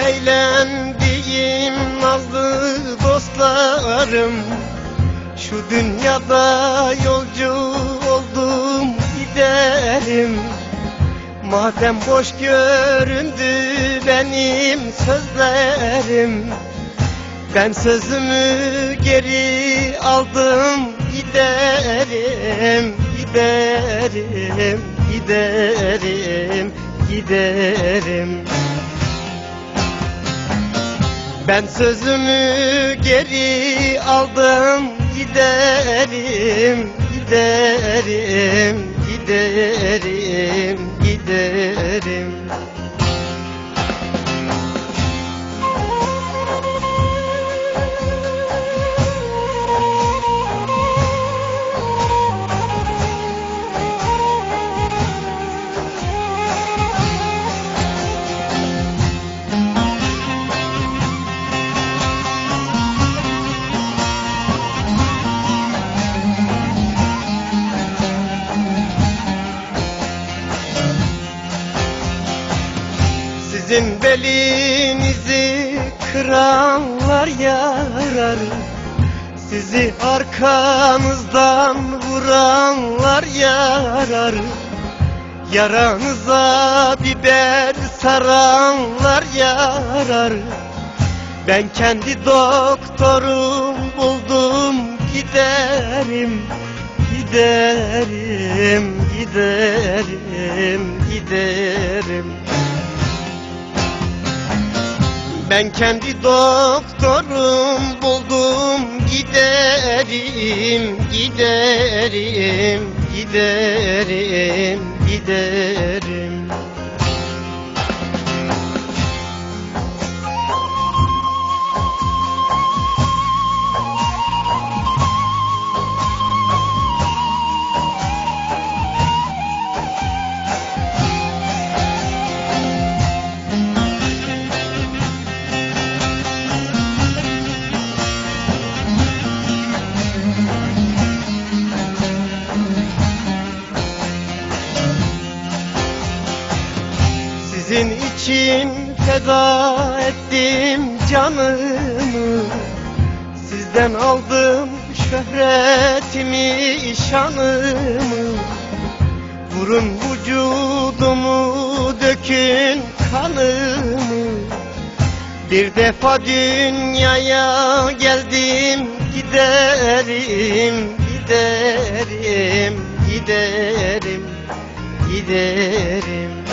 eğlendiğim nazlı dostlarım. Şu dünyada yolcu oldum giderim. Madem boş göründü benim sözlerim Ben sözümü geri aldım giderim Giderim, giderim, giderim Ben sözümü geri aldım giderim giderim giderim giderim Sizin belinizi kıranlar yarar Sizi arkanızdan vuranlar yarar Yaranıza biber saranlar yarar Ben kendi doktorum buldum giderim Giderim, giderim, giderim ben kendi doktorum buldum giderim giderim giderim giderim Sizin için feda ettim canımı. Sizden aldım şöhretimi, şanımı Vurun vücudumu, dökün kanımı. Bir defa dünyaya geldim giderim, giderim, giderim, giderim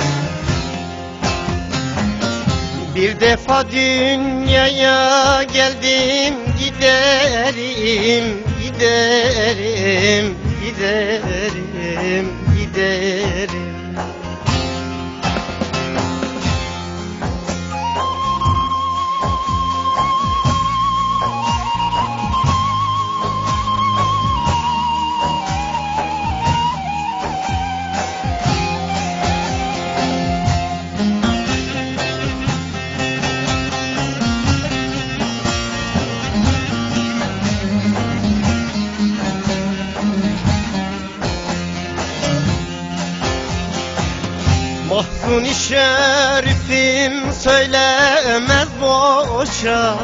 Bir defa dünyaya geldim giderim giderim Mahzun şerifim söylemez boşa.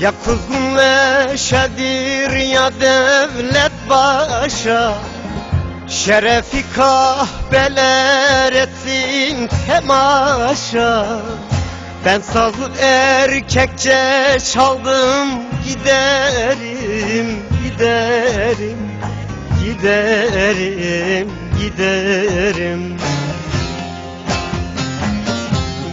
Ya kuzgun leşedir ya devlet başa. Şerefi kahbeler etsin temaşa. Ben sazı erkekçe çaldım giderim giderim giderim giderim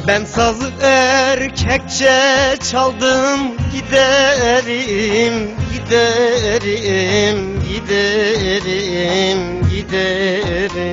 ben sazı erkekçe çaldım giderim giderim giderim giderim